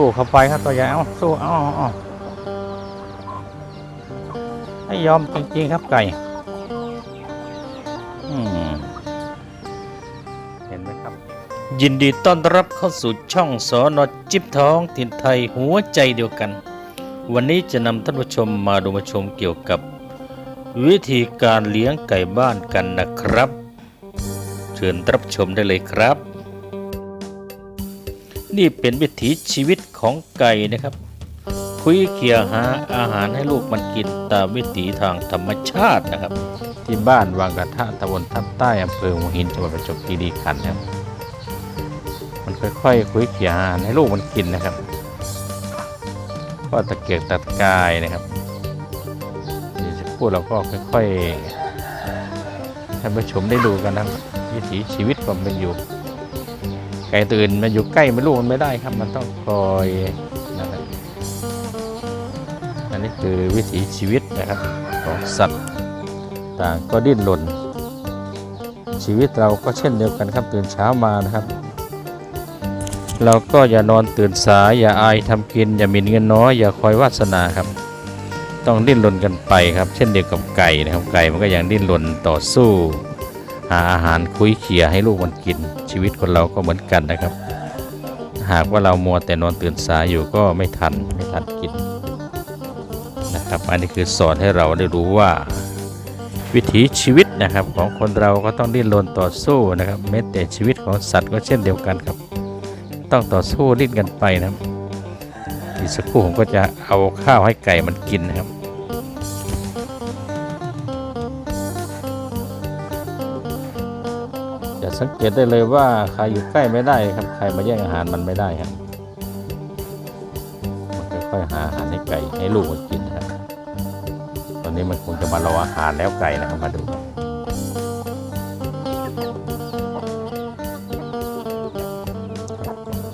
สู้เข้าไปครับตัวใหญ่เอาสู้เอาเอาเอาให้ยอมจริงๆครับไก่เห็นไหมครับ ยินดีต้อนรับเข้าสู่ช่องสอนอจิบท้องถิ่นไทยหัวใจเดียวกัน วันนี้จะนำท่านผู้ชมมาดูมาชมเกี่ยวกับ วิธีการเลี้ยงไก่บ้านกันนะครับ เชิญรับชมได้เลยครับ นี่เป็นวิถีชีวิตของไก่นะครับ คุยเคียหาอาหารให้ลูกมันกินตามวิถีทางธรรมชาตินะครับ ที่บ้านวังกระทะตำบลทับใต้อำเภอหัวหินจังหวัดประจวบคีรีขันธ์นะครับมันค่อยๆคุยเคียอาหารให้ลูกมันกินนะครับก็ตะเกียกตะกายนะครับนี่จะพูดเราก็ค่อยๆให้ผู้ชมได้ดูกันนะวิถีชีวิตความเป็นอยู่ ไก่ตื่นมาอยู่ใกล้มันลูกมันไม่ได้ครับ มันต้องคอยนะครับอันนี้คือวิถีชีวิตนะครับของสัตว์ต่างก็ดิ้นรนชีวิตเราก็เช่นเดียวกันครับตื่นเช้ามานะครับ เราก็อย่านอนตื่นสาย อย่าอายทำกิน อย่าหมินเงินน้อย อย่าคอยวาสนาครับ ต้องดิ้นรนกันไปครับ เช่นเดียวกับไก่นะครับไก่มันก็ยังดิ้นรนต่อสู้ หาอาหารคุยเขี่ยให้ลูกมันกิน ชีวิตคนเราก็เหมือนกันนะครับ หากว่าเรามัวแต่นอนตื่นสายอยู่ก็ไม่ทันไม่ทันกินนะครับอันนี้คือสอนให้เราได้รู้ว่าวิถีชีวิตนะครับของคนเราก็ต้องดิ้นรนต่อสู้นะครับแม้แต่ชีวิตของสัตว์ก็เช่นเดียวกันครับ ต้องต่อสู้ดิ้นกันไปนะครับอีกสักครู่ผมก็จะเอาข้าวให้ไก่มันกินนะครับ สังเกตได้เลยว่าใครอยู่ใกล้ไม่ได้ครับ ใครมาแย่งอาหารมันไม่ได้ครับมันค่อยๆหาอาหารให้ไก่ให้ลูกมันกินครับ ตอนนี้มันคงจะมารออาหารแล้วไก่นะครับมาดู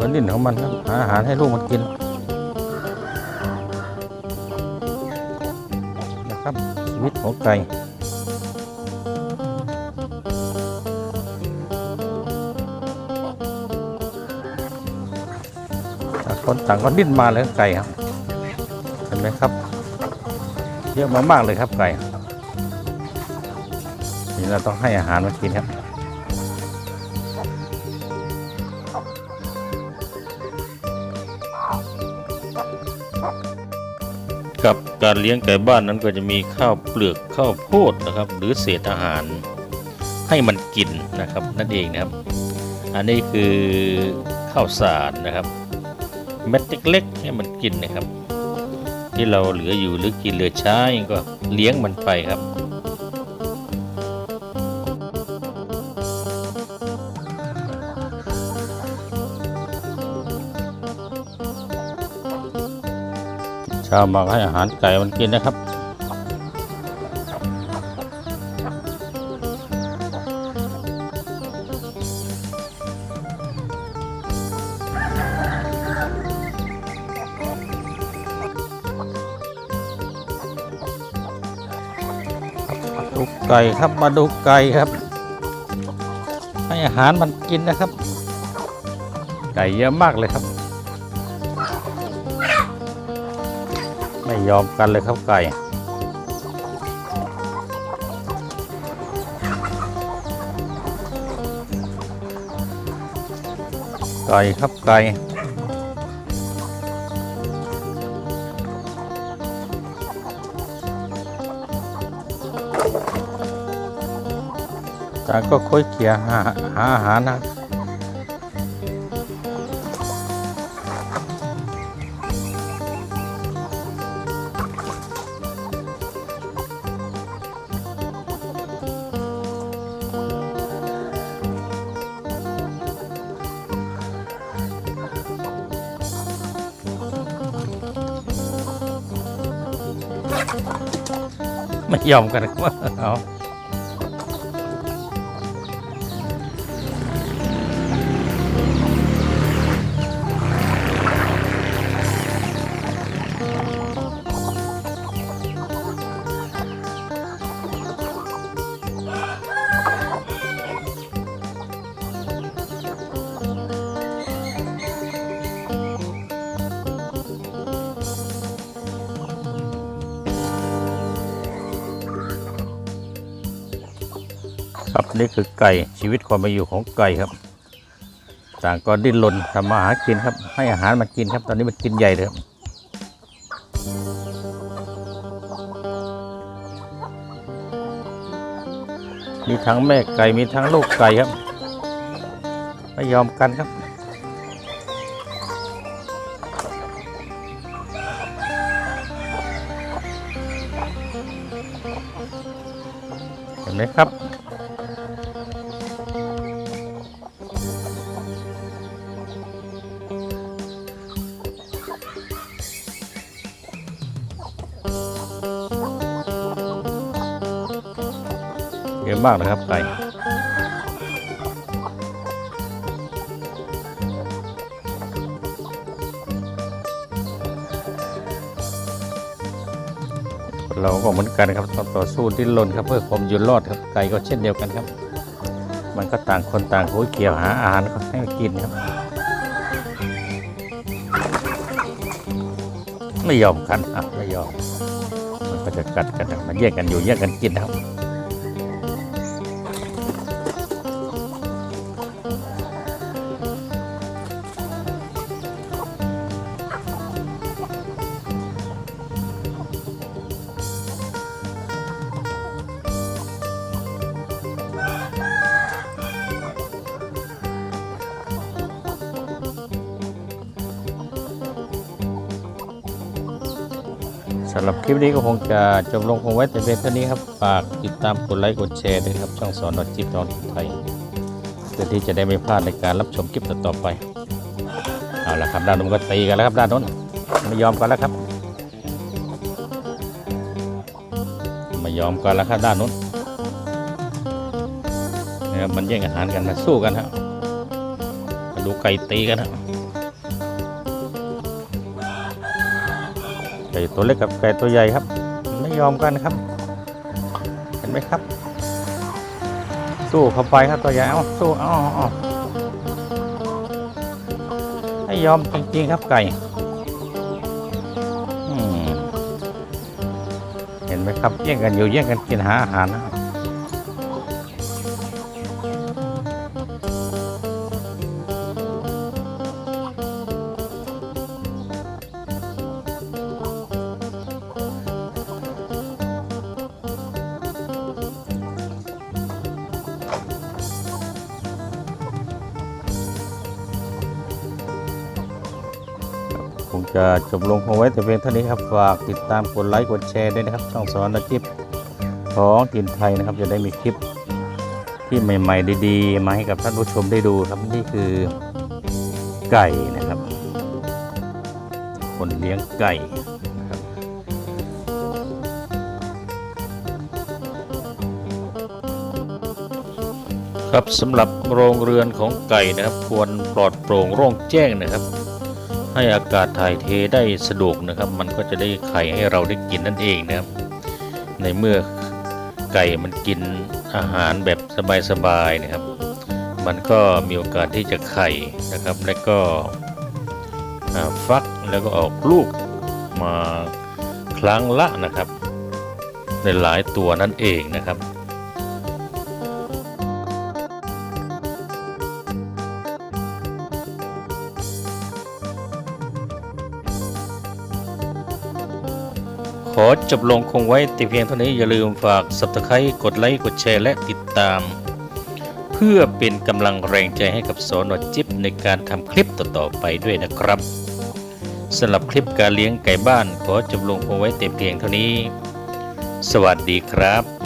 มันดิ้นของมันครับหาอาหารให้ลูกมันกินนะครับชีวิตของไก่ คนต่างก็ดิ้นมาเลยไก่ครับ เห็นไหมครับ เยอะมากๆเลยครับไก่นี่เราต้องให้อาหารมันกินครับกับการเลี้ยงไก่บ้านนั้นก็จะมีข้าวเปลือกข้าวโพดนะครับ หรือเศษอาหารให้มันกินนะครับนั่นเองนะครับ อันนี้คือข้าวสารนะครับ เม็ดเล็กๆให้มันกินนะครับ ที่เราเหลืออยู่หรือกินเหลือใช้ก็เลี้ยงมันไปครับชาวมาให้อาหารไก่มันกินนะครับ ไก่ครับมาดูไก่ครับ ให้อาหารมันกินนะครับ ไก่เยอะมากเลยครับ ไม่ยอมกันเลยครับไก่ ไก่ครับไก่ ต่างก็คุยเขี่ยหาหาอาหารนะไม่ยอมกันว่าเอา ครับนี่คือไก่ชีวิตความเป็นอยู่ของไก่ครับ ต่างก็ดิ้นรนทำมาหากินครับ ให้อาหารมันกินครับ ตอนนี้มันกินใหญ่เลยครับมีทั้งแม่ไก่มีทั้งลูกไก่ครับไม่ยอมกันครับเห็นไหมครับ มากนะครับไก่เราก็เหมือนกันครับต้องต่อสู้ดิ้นรนครับเพื่อความอยู่รอดครับไก่ก็เช่นเดียวกันครับ มันก็ต่างคนต่างคุยเกี่ยวหาอาหารให้กินครับ ไม่ยอมกันอะไม่ยอมมันก็จะกัดกันมันแยกกันอยู่แยกกันกินครับ สำหรับคลิปนี้ก็คงจะจบลงคงไว้แต่เพียงเท่านี้ครับฝากติดตามกดไลค์กดแชร์ด้วยนะครับช่องสอนอจิตตอนไทยเพื่อที่จะได้ไม่พลาดในการรับชมคลิปต่อไปเอาละครับด้านนู้นก็ตีกันแล้วครับด้านนู้นไม่ยอมกันแล้วครับไม่ยอมกันแล้วครับด้านนู้นนะครับมันแย่งอาหารกันมาสู้กันครับมาดูไก่ตีกันครั ก่ตัวเล็กกับไก่ตัวใหญ่ครับ ไม่ยอมกันครับ เห็นไหมครับ สู้เข้าไปครับตัวใหญ่เอาสู้เอาเอาไม่ยอมจริงๆครับไก่เห็นไหมครับแย่งกันอยู่แย่งกันกินหาอาหารนะครับ คงจะจบลงคงไว้แต่เพียงเท่านี้ครับฝากติดตามกดไลค์กดแชร์ด้วยนะครับ ช่องสอนอาชีพของถิ่นไทยนะครับ จะได้มีคลิปที่ใหม่ ๆ ดีๆ มาให้กับท่านผู้ชมได้ดูครับนี่คือไก่นะครับ คนเลี้ยงไก่นะครับครับสำหรับโรงเรือนของไก่นะครับ ควรปลอดโปร่งโล่งแจ้งนะครับ ให้อากาศถ่ายเทได้สะดวกนะครับ มันก็จะได้ไข่ให้เราได้กินนั่นเองนะครับ ในเมื่อไก่มันกินอาหารแบบสบายๆนะครับ มันก็มีโอกาสที่จะไข่นะครับ และก็ฟักแล้วก็ออกลูกมาครั้งละนะครับในหลายตัวนั่นเองนะครับ อจบลงคงไว้แต่เพียงเท่านี้อย่าลืมฝากสับตะไคร้กดไลค์ กดแชร์และติดตาม เพื่อเป็นกำลังแรงใจให้กับสอนอจิ๊บในการทำคลิปต่อๆไปด้วยนะครับสำหรับคลิปการเลี้ยงไก่บ้าน ขอจบลงคงไว้แต่เพียงเท่านี้ สวัสดีครับ